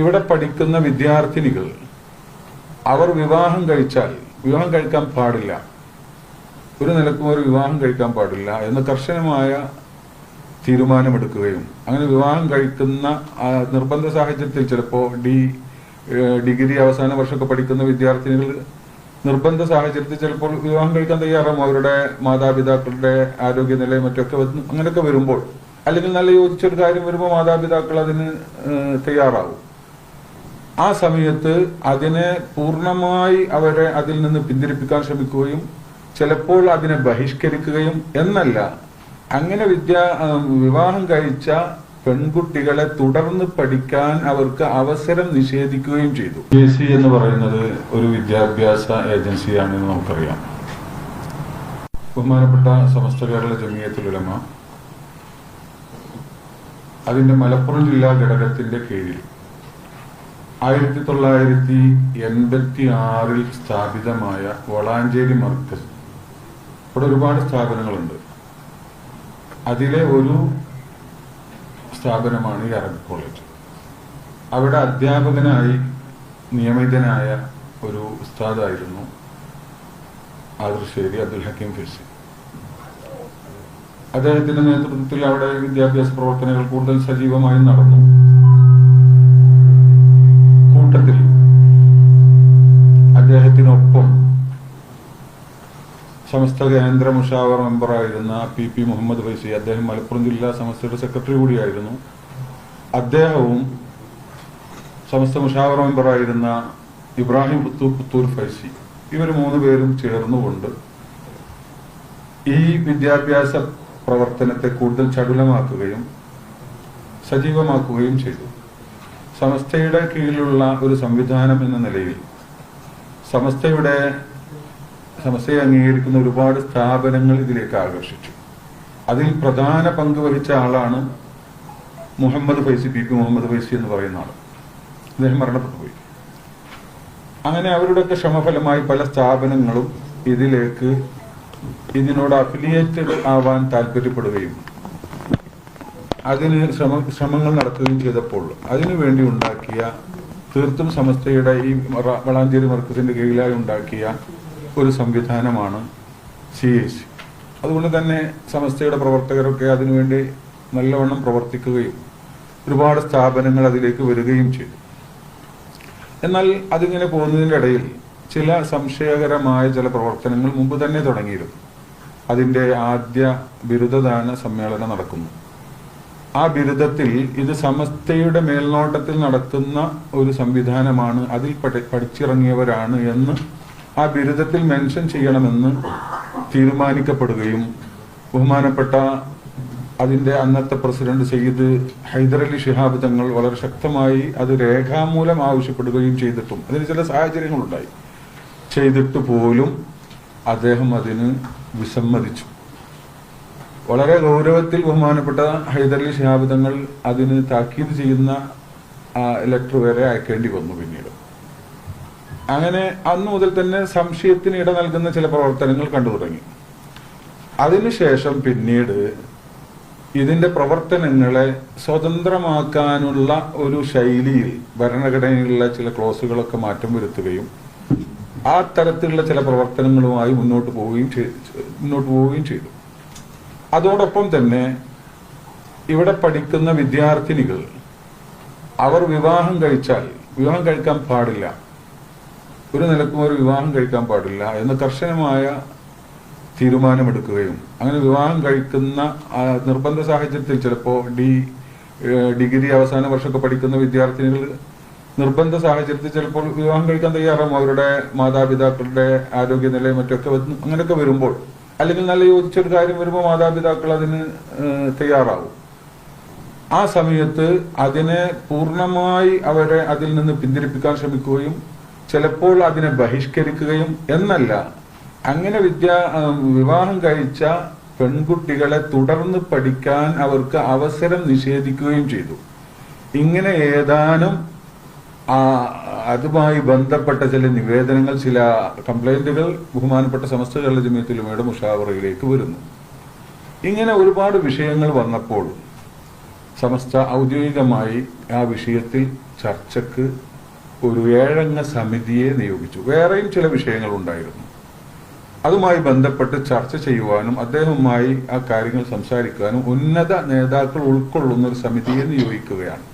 ഇവിടെ പഠിക്കുന്ന വിദ്യാർത്ഥിനികൾ അവർ വിവാഹം കഴിച്ചാൽ വിവാഹം കഴിക്കാൻ പാടില്ല. ഒരു നിലക്കും ഒരു വിവാഹം കഴിക്കാൻ പാടില്ല എന്ന് കർശനമായ തീരുമാനമെടുക്കുകയും അങ്ങനെ വിവാഹം കഴിക്കുന്ന നിർബന്ധ സാഹചര്യത്തിൽ ചിലപ്പോൾ ഡി ഡിഗ്രി അവസാന വർഷമൊക്കെ പഠിക്കുന്ന വിദ്യാർത്ഥിനികൾ നിർബന്ധ സാഹചര്യത്തിൽ ചിലപ്പോൾ വിവാഹം കഴിക്കാൻ തയ്യാറാകും അവരുടെ മാതാപിതാക്കളുടെ ആരോഗ്യനിലയും മറ്റൊക്കെ അങ്ങനെയൊക്കെ വരുമ്പോൾ അല്ലെങ്കിൽ നല്ല യോജിച്ചൊരു കാര്യം വരുമ്പോൾ മാതാപിതാക്കൾ അതിന് തയ്യാറാവും. ആ സമയത്ത് അതിനെ പൂർണമായി അവരെ അതിൽ നിന്ന് പിന്തിരിപ്പിക്കാൻ ശ്രമിക്കുകയും ചിലപ്പോൾ അതിനെ ബഹിഷ്കരിക്കുകയും എന്നല്ല. അങ്ങനെ വിദ്യ വിവാഹം കഴിച്ച പെൺകുട്ടികളെ തുടർന്ന് പഠിക്കാൻ അവർക്ക് അവസരം നിഷേധിക്കുകയും ചെയ്തു. കെ സി എന്ന് പറയുന്നത് ഒരു വിദ്യാഭ്യാസ ഏജൻസിയാണെന്ന് നമുക്കറിയാം. ബഹുമാനപ്പെട്ട സമസ്ത കേരള ജമിയത്തുലമ അതിന്റെ മലപ്പുറം ജില്ലാ ഘടകത്തിന്റെ കീഴിൽ ആയിരത്തി തൊള്ളായിരത്തി എൺപത്തി ആറിൽ സ്ഥാപിതമായ വളാഞ്ചേരി മർക്കസ്. ഇവിടെ ഒരുപാട് സ്ഥാപനങ്ങളുണ്ട്. അതിലെ ഒരു സ്ഥാപനമാണ് ഈ അറബിക് കോളേജ്. അവിടെ അധ്യാപകനായി നിയമിതനായ ഒരു ഉസ്താദായിരുന്നു ആദർശേരി അബ്ദുൽ ഹക്കീം ഫിസി അദ്ദേഹത്തിന്റെ നേതൃത്വത്തിൽ അവിടെ വിദ്യാഭ്യാസ പ്രവർത്തനങ്ങൾ കൂടുതൽ സജീവമായി നടന്നു. അദ്ദേഹത്തിനൊപ്പം സമസ്ത കേന്ദ്ര മുഷാവർ മെമ്പറായിരുന്ന പി പി മുഹമ്മദ് ഫൈസി അദ്ദേഹം മലപ്പുറം ജില്ലാ സമസ്തയുടെ സെക്രട്ടറി കൂടിയായിരുന്നു. അദ്ദേഹവും സമസ്ത മുഷാവർ മെമ്പറായിരുന്ന ഇബ്രാഹിം പുത്തു പുത്തൂർ ഫൈസി ഇവർ മൂന്ന് പേരും ചേർന്നുകൊണ്ട് ഈ വിദ്യാഭ്യാസ പ്രവർത്തനത്തെ കൂടുതൽ ചടുലമാക്കുകയും സജീവമാക്കുകയും ചെയ്തു. സമസ്തയുടെ കീഴിലുള്ള ഒരു സംവിധാനം എന്ന നിലയിൽ സമസ്തയുടെ സമസ്തയെ അംഗീകരിക്കുന്ന ഒരുപാട് സ്ഥാപനങ്ങൾ ഇതിലേക്ക് ആകർഷിച്ചു. അതിൽ പ്രധാന പങ്ക് വഹിച്ച ആളാണ് മുഹമ്മദ് ഫൈസി പി പി മുഹമ്മദ് ഫൈസി എന്ന് പറയുന്ന ആൾ അദ്ദേഹം മരണപ്പെട്ടു പോയി. അങ്ങനെ അവരുടെയൊക്കെ ക്ഷമഫലമായി പല സ്ഥാപനങ്ങളും ഇതിലേക്ക് ഇതിനോട് അഫിലിയേറ്റഡ് ആവാൻ താല്പര്യപ്പെടുകയും അതിന് ശ്രമ ശ്രമങ്ങൾ നടത്തുകയും ചെയ്തപ്പോൾ അതിനു വേണ്ടി ഉണ്ടാക്കിയ തീർത്തും സമസ്തയുടെ ഈ വളാഞ്ചേരി മർക്കസിന്റെ കീഴിലായി ഉണ്ടാക്കിയ ഒരു സംവിധാനമാണ് സി എ സി അതുകൊണ്ട് തന്നെ സമസ്തയുടെ പ്രവർത്തകരൊക്കെ അതിനുവേണ്ടി നല്ലവണ്ണം പ്രവർത്തിക്കുകയും ഒരുപാട് സ്ഥാപനങ്ങൾ അതിലേക്ക് വരികയും ചെയ്തു. എന്നാൽ അതിങ്ങനെ പോകുന്നതിന്റെ ഇടയിൽ ചില സംശയകരമായ ചില പ്രവർത്തനങ്ങൾ മുമ്പ് തന്നെ തുടങ്ങിയിരുന്നു. അതിന്റെ ആദ്യ ബിരുദദാന സമ്മേളനം നടക്കുന്നു. ആ ബിരുദത്തിൽ ഇത് സമസ്തയുടെ മേൽനോട്ടത്തിൽ നടത്തുന്ന ഒരു സംവിധാനമാണ്. അതിൽ പഠി- പഠിച്ചിറങ്ങിയവരാണ് എന്ന് ആ ബിരുദത്തിൽ മെൻഷൻ ചെയ്യണമെന്ന് തീരുമാനിക്കപ്പെടുകയും ബഹുമാനപ്പെട്ട അതിന്റെ അന്നത്തെ പ്രസിഡന്റ് സയ്യിദ് ഹൈദരലി ഷിഹാബ് തങ്ങൾ വളരെ ശക്തമായി അത് രേഖാമൂലം ആവശ്യപ്പെടുകയും ചെയ്തിട്ടും അതിന് ചില സാഹചര്യങ്ങളുണ്ടായി. ചെയ്തിട്ട് പോലും അദ്ദേഹം അതിന് വിസമ്മതിച്ചു. വളരെ ഗൗരവത്തിൽ ബഹുമാനപ്പെട്ട ഹൈദരലി ശിഹാബിതങ്ങൾ അതിന് താക്കീത് ചെയ്യുന്ന ലെറ്റർ വരെ അയക്കേണ്ടി വന്നു പിന്നീട്. അങ്ങനെ അന്ന് മുതൽ തന്നെ സംശയത്തിന് ഇട നൽകുന്ന ചില പ്രവർത്തനങ്ങൾ കണ്ടു തുടങ്ങി. അതിനുശേഷം പിന്നീട് ഇതിന്റെ പ്രവർത്തനങ്ങളെ സ്വതന്ത്രമാക്കാനുള്ള ഒരു ശൈലിയിൽ ഭരണഘടനയിലുള്ള ചില ക്ലോസുകളൊക്കെ മാറ്റം വരുത്തുകയും ആ തരത്തിലുള്ള ചില പ്രവർത്തനങ്ങളുമായി മുന്നോട്ട് പോവുകയും മുന്നോട്ട് പോവുകയും ചെയ്തു. അതോടൊപ്പം തന്നെ ഇവിടെ പഠിക്കുന്ന വിദ്യാർത്ഥിനികൾ അവർ വിവാഹം കഴിച്ചാൽ വിവാഹം കഴിക്കാൻ പാടില്ല. ഒരു നിലക്കും ഒരു വിവാഹം കഴിക്കാൻ പാടില്ല എന്ന് കർശനമായ തീരുമാനമെടുക്കുകയും അങ്ങനെ വിവാഹം കഴിക്കുന്ന നിർബന്ധ സാഹചര്യത്തിൽ ചിലപ്പോൾ ഡി ഡിഗ്രി അവസാന വർഷമൊക്കെ പഠിക്കുന്ന വിദ്യാർത്ഥിനികൾ നിർബന്ധ സാഹചര്യത്തിൽ ചിലപ്പോൾ വിവാഹം കഴിക്കാൻ തയ്യാറാകും അവരുടെ മാതാപിതാക്കളുടെ ആരോഗ്യനിലയും മറ്റൊക്കെ അങ്ങനെയൊക്കെ വരുമ്പോൾ അല്ലെങ്കിൽ നല്ല യോജിച്ചൊരു കാര്യം വരുമ്പോൾ മാതാപിതാക്കൾ അതിന് തയ്യാറാവും. ആ സമയത്ത് അതിനെ പൂർണമായി അവരെ അതിൽ നിന്ന് പിന്തിരിപ്പിക്കാൻ ശ്രമിക്കുകയും ചിലപ്പോൾ അതിനെ ബഹിഷ്കരിക്കുകയും എന്നല്ല. അങ്ങനെ വിദ്യാ വിവാഹം കഴിച്ച പെൺകുട്ടികളെ തുടർന്ന് പഠിക്കാൻ അവർക്ക് അവസരം നിഷേധിക്കുകയും ചെയ്തു. ഇങ്ങനെ ഏതാനും ആ, അതുമായി ബന്ധപ്പെട്ട ചില നിവേദനങ്ങൾ ചില കംപ്ലൈന്റുകൾ ബഹുമാനപ്പെട്ട സമസ്ത കേരള ജമിയത്തിലുമയുടെ മുഷാവറയിലേക്ക് വരുന്നു. ഇങ്ങനെ ഒരുപാട് വിഷയങ്ങൾ വന്നപ്പോൾ സമസ്ത ഔദ്യോഗികമായി ആ വിഷയത്തിൽ ചർച്ചക്ക് ഒരു ഏഴംഗ സമിതിയെ നിയോഗിച്ചു. വേറെയും ചില വിഷയങ്ങൾ ഉണ്ടായിരുന്നു. അതുമായി ബന്ധപ്പെട്ട് ചർച്ച ചെയ്യുവാനും അദ്ദേഹവുമായി ആ കാര്യങ്ങൾ സംസാരിക്കാനും ഉന്നത നേതാക്കൾ ഉൾക്കൊള്ളുന്ന ഒരു സമിതിയെ നിയോഗിക്കുകയാണ്.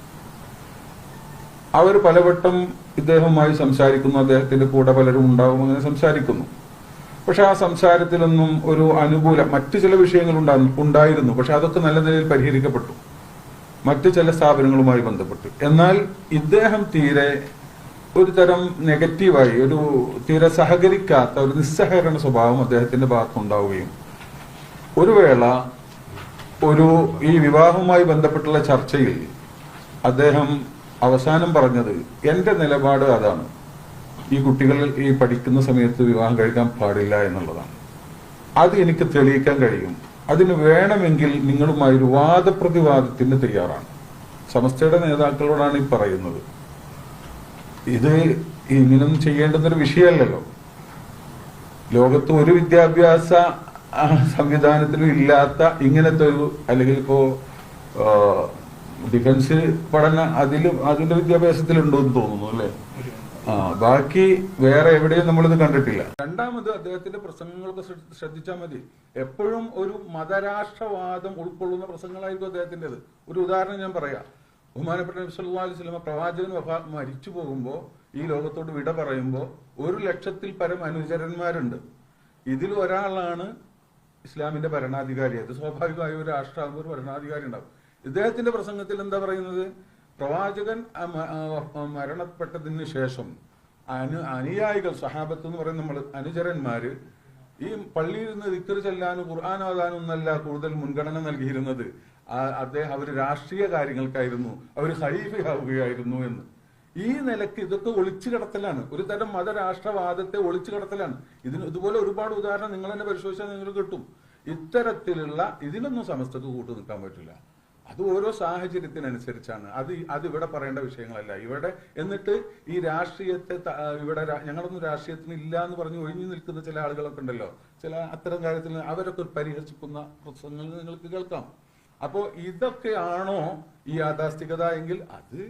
അവർ പലവട്ടം ഇദ്ദേഹവുമായി സംസാരിക്കുന്നു അദ്ദേഹത്തിന്റെ കൂടെ പലരും ഉണ്ടാവും അങ്ങനെ സംസാരിക്കുന്നു. പക്ഷെ ആ സംസാരത്തിലൊന്നും ഒരു അനുകൂല മറ്റു ചില വിഷയങ്ങൾ ഉണ്ടായിരുന്നു പക്ഷെ അതൊക്കെ നല്ല നിലയിൽ പരിഹരിക്കപ്പെട്ടു. മറ്റു ചില സ്ഥാപനങ്ങളുമായി ബന്ധപ്പെട്ടു. എന്നാൽ ഇദ്ദേഹം തീരെ ഒരു തരം നെഗറ്റീവായി ഒരു തീരെ സഹകരിക്കാത്ത ഒരു നിസ്സഹകരണ സ്വഭാവം അദ്ദേഹത്തിന്റെ ഭാഗത്തുണ്ടാവുകയും ഒരു വേള ഒരു ഈ വിവാഹവുമായി ബന്ധപ്പെട്ടുള്ള ചർച്ചയിൽ അദ്ദേഹം അവസാനം പറഞ്ഞത് എന്റെ നിലപാട് അതാണ്. ഈ കുട്ടികൾ ഈ പഠിക്കുന്ന സമയത്ത് വിവാഹം കഴിക്കാൻ പാടില്ല എന്നുള്ളതാണ്. അത് എനിക്ക് തെളിയിക്കാൻ കഴിയും. അതിന് വേണമെങ്കിൽ നിങ്ങളുമായി ഒരു വാദപ്രതിവാദത്തിന് തയ്യാറാണ്. സമസ്തയുടെ നേതാക്കളോടാണ് ഈ പറയുന്നത്. ഇത് ഇങ്ങനൊന്നും ചെയ്യേണ്ടുന്നൊരു വിഷയമല്ലല്ലോ. ലോകത്ത് ഒരു വിദ്യാഭ്യാസ സംവിധാനത്തിലും ഇല്ലാത്ത ഇങ്ങനത്തെ ഒരു അല്ലെങ്കിൽ ഇപ്പോ ഡിഫൻസ് പഠന അതിലും അതിന്റെ വിദ്യാഭ്യാസത്തിലുണ്ടോ എന്ന് തോന്നുന്നു അല്ലേ? ആ ബാക്കി വേറെ എവിടെയും നമ്മളിത് കണ്ടിട്ടില്ല. രണ്ടാമത് അദ്ദേഹത്തിന്റെ പ്രസംഗങ്ങളൊക്കെ ശ്രദ്ധിച്ചാൽ മതി. എപ്പോഴും ഒരു മതരാഷ്ട്രവാദം ഉൾക്കൊള്ളുന്ന പ്രസംഗങ്ങളായിരിക്കും അദ്ദേഹത്തിന്റെത്. ഒരു ഉദാഹരണം ഞാൻ പറയാം. ബഹുമാനപ്പെട്ട നബി സല്ലല്ലാഹു അലൈഹി സ്വലമ പ്രവാചകൻ മരിച്ചു പോകുമ്പോൾ ഈ ലോകത്തോട് വിട പറയുമ്പോൾ ഒരു ലക്ഷത്തിൽ പരം അനുചരന്മാരുണ്ട്. ഇതിൽ ഒരാളാണ് ഇസ്ലാമിന്റെ ഭരണാധികാരി. അത് സ്വാഭാവികമായും ഒരു രാഷ്ട്രമാകുമ്പോൾ ഒരു ഭരണാധികാരി ഉണ്ടാവും. ഇദ്ദേഹത്തിന്റെ പ്രസംഗത്തിൽ എന്താ പറയുന്നത്? പ്രവാചകൻ മരണപ്പെട്ടതിന് ശേഷം അനു അനുയായികൾ സഹാബത്ത് എന്ന് പറയുന്ന നമ്മൾ അനുചരന്മാര് ഈ പള്ളിയിൽ നിന്ന് ദിക്കറ് ചെല്ലാനും ഖുർആൻ ഓതാനും എന്നല്ല കൂടുതൽ മുൻഗണന നൽകിയിരുന്നത്. അദ്ദേഹം അവർ രാഷ്ട്രീയ കാര്യങ്ങൾക്കായിരുന്നു. അവർ ഖലീഫയാവുകയായിരുന്നു എന്ന്. ഈ നിലയ്ക്ക് ഇതൊക്കെ ഒളിച്ചു കിടത്തലാണ്. ഒരു തരം മതരാഷ്ട്രവാദത്തെ ഒളിച്ചു കിടത്തലാണ്. ഇതിന് ഇതുപോലെ ഒരുപാട് ഉദാഹരണം നിങ്ങൾ തന്നെ പരിശോധിച്ചാൽ നിങ്ങൾക്ക് കിട്ടും. ഇത്തരത്തിലുള്ള ഇതിനൊന്നും സമസ്തക്ക് കൂട്ടു നിൽക്കാൻ പറ്റില്ല. അത് ഓരോ സാഹചര്യത്തിനനുസരിച്ചാണ്. അത് അത് ഇവിടെ പറയേണ്ട വിഷയങ്ങളല്ല. ഇവിടെ എന്നിട്ട് ഈ രാഷ്ട്രീയത്തെ ഇവിടെ ഞങ്ങളൊന്നും രാഷ്ട്രീയത്തിന് ഇല്ല എന്ന് പറഞ്ഞ് ഒഴിഞ്ഞു നിൽക്കുന്ന ചില ആളുകളൊക്കെ ഉണ്ടല്ലോ. ചില അത്തരം കാര്യത്തിൽ അവരൊക്കെ പരിഹസിക്കുന്ന പ്രസംഗങ്ങൾ നിങ്ങൾക്ക് കേൾക്കാം. അപ്പോ ഇതൊക്കെയാണോ ഈ യാഥാസ്ഥികത എങ്കിൽ അത്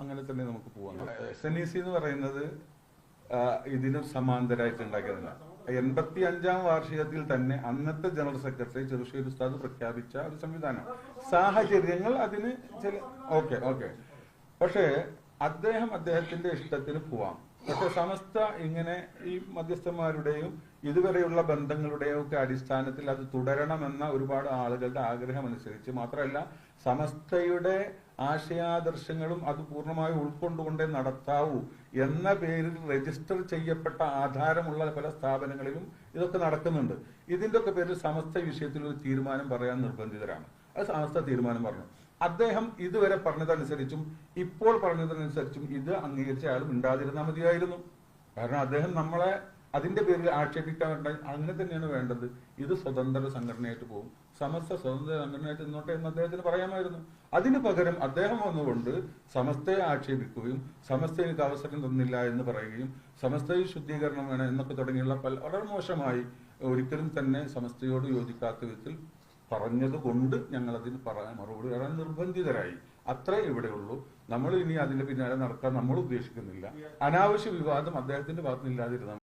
അങ്ങനെ തന്നെ നമുക്ക് പോവാം. എസ് എൻ ഇ സി എന്ന് പറയുന്നത് ഇതിന് സമാന്തരമായിട്ട് ഉണ്ടാക്കിയതല്ല. എൺപത്തി അഞ്ചാം വാർഷികത്തിൽ തന്നെ അന്നത്തെ ജനറൽ സെക്രട്ടറി ചെറുശ്ശേരി ഉസ്താദ് പ്രഖ്യാപിച്ച ഒരു സംവിധാനം. സാഹചര്യങ്ങൾ അതിന് ചില ഓക്കെ ഓക്കെ. പക്ഷേ അദ്ദേഹം അദ്ദേഹത്തിന്റെ ഇഷ്ടത്തിന് പോവാം. പക്ഷെ സമസ്ത ഇങ്ങനെ ഈ മധ്യസ്ഥന്മാരുടെയും ഇതുവരെയുള്ള ബന്ധങ്ങളുടെയും ഒക്കെ അടിസ്ഥാനത്തിൽ അത് തുടരണമെന്ന ഒരുപാട് ആളുകളുടെ ആഗ്രഹം അനുസരിച്ച് മാത്രമല്ല സമസ്തയുടെ ആശയാദർശങ്ങളും അത് പൂർണമായി ഉൾക്കൊണ്ടുകൊണ്ടേ നടത്താവൂ എന്ന പേരിൽ രജിസ്റ്റർ ചെയ്യപ്പെട്ട ആധാരമുള്ള പല സ്ഥാപനങ്ങളിലും ഇതൊക്കെ നടക്കുന്നുണ്ട്. ഇതിന്റെ ഒക്കെ പേരിൽ സമസ്ത വിഷയത്തിൽ ഒരു തീരുമാനം പറയാൻ നിർബന്ധിതരാണ്. അത് സമസ്ത തീരുമാനം പറഞ്ഞു. അദ്ദേഹം ഇതുവരെ പറഞ്ഞതനുസരിച്ചും ഇപ്പോൾ പറഞ്ഞതനുസരിച്ചും ഇത് അംഗീകരിച്ച അയാൾ മിണ്ടാതിരുന്നാൽ മതിയായിരുന്നു. കാരണം അദ്ദേഹം നമ്മളെ അതിന്റെ പേരിൽ ആക്ഷേപിക്കാൻ വേണ്ട അങ്ങനെ തന്നെയാണ് വേണ്ടത്. ഇത് സ്വതന്ത്ര സംഘടനയായിട്ട് പോകും. സമസ്ത സ്വതന്ത്ര സംഘടനയായിട്ട് നിന്നോട്ടെ എന്ന് അദ്ദേഹത്തിന് പറയാമായിരുന്നു. അതിന് പകരം അദ്ദേഹം വന്നുകൊണ്ട് സമസ്തയെ ആക്ഷേപിക്കുകയും സമസ്ത എനിക്ക് അവസരം തന്നില്ല എന്ന് പറയുകയും സമസ്തയിൽ ശുദ്ധീകരണം വേണം എന്നൊക്കെ തുടങ്ങിയുള്ള പല വളരെ മോശമായി ഒരിക്കലും തന്നെ സമസ്തയോട് യോജിക്കാത്ത വിധത്തിൽ പറഞ്ഞത് കൊണ്ട് ഞങ്ങൾ അതിന് പറയാൻ മറുപടി പറയാൻ നിർബന്ധിതരായി. അത്രേ ഇവിടെയുള്ളൂ നമ്മൾ ഇനി അതിന്റെ പിന്നാലെ നടക്കാൻ നമ്മൾ ഉദ്ദേശിക്കുന്നില്ല. അനാവശ്യ വിവാദം അദ്ദേഹത്തിന്റെ ഭാഗത്തുനിന്ന് ഇല്ലാതിരുന്നാൽ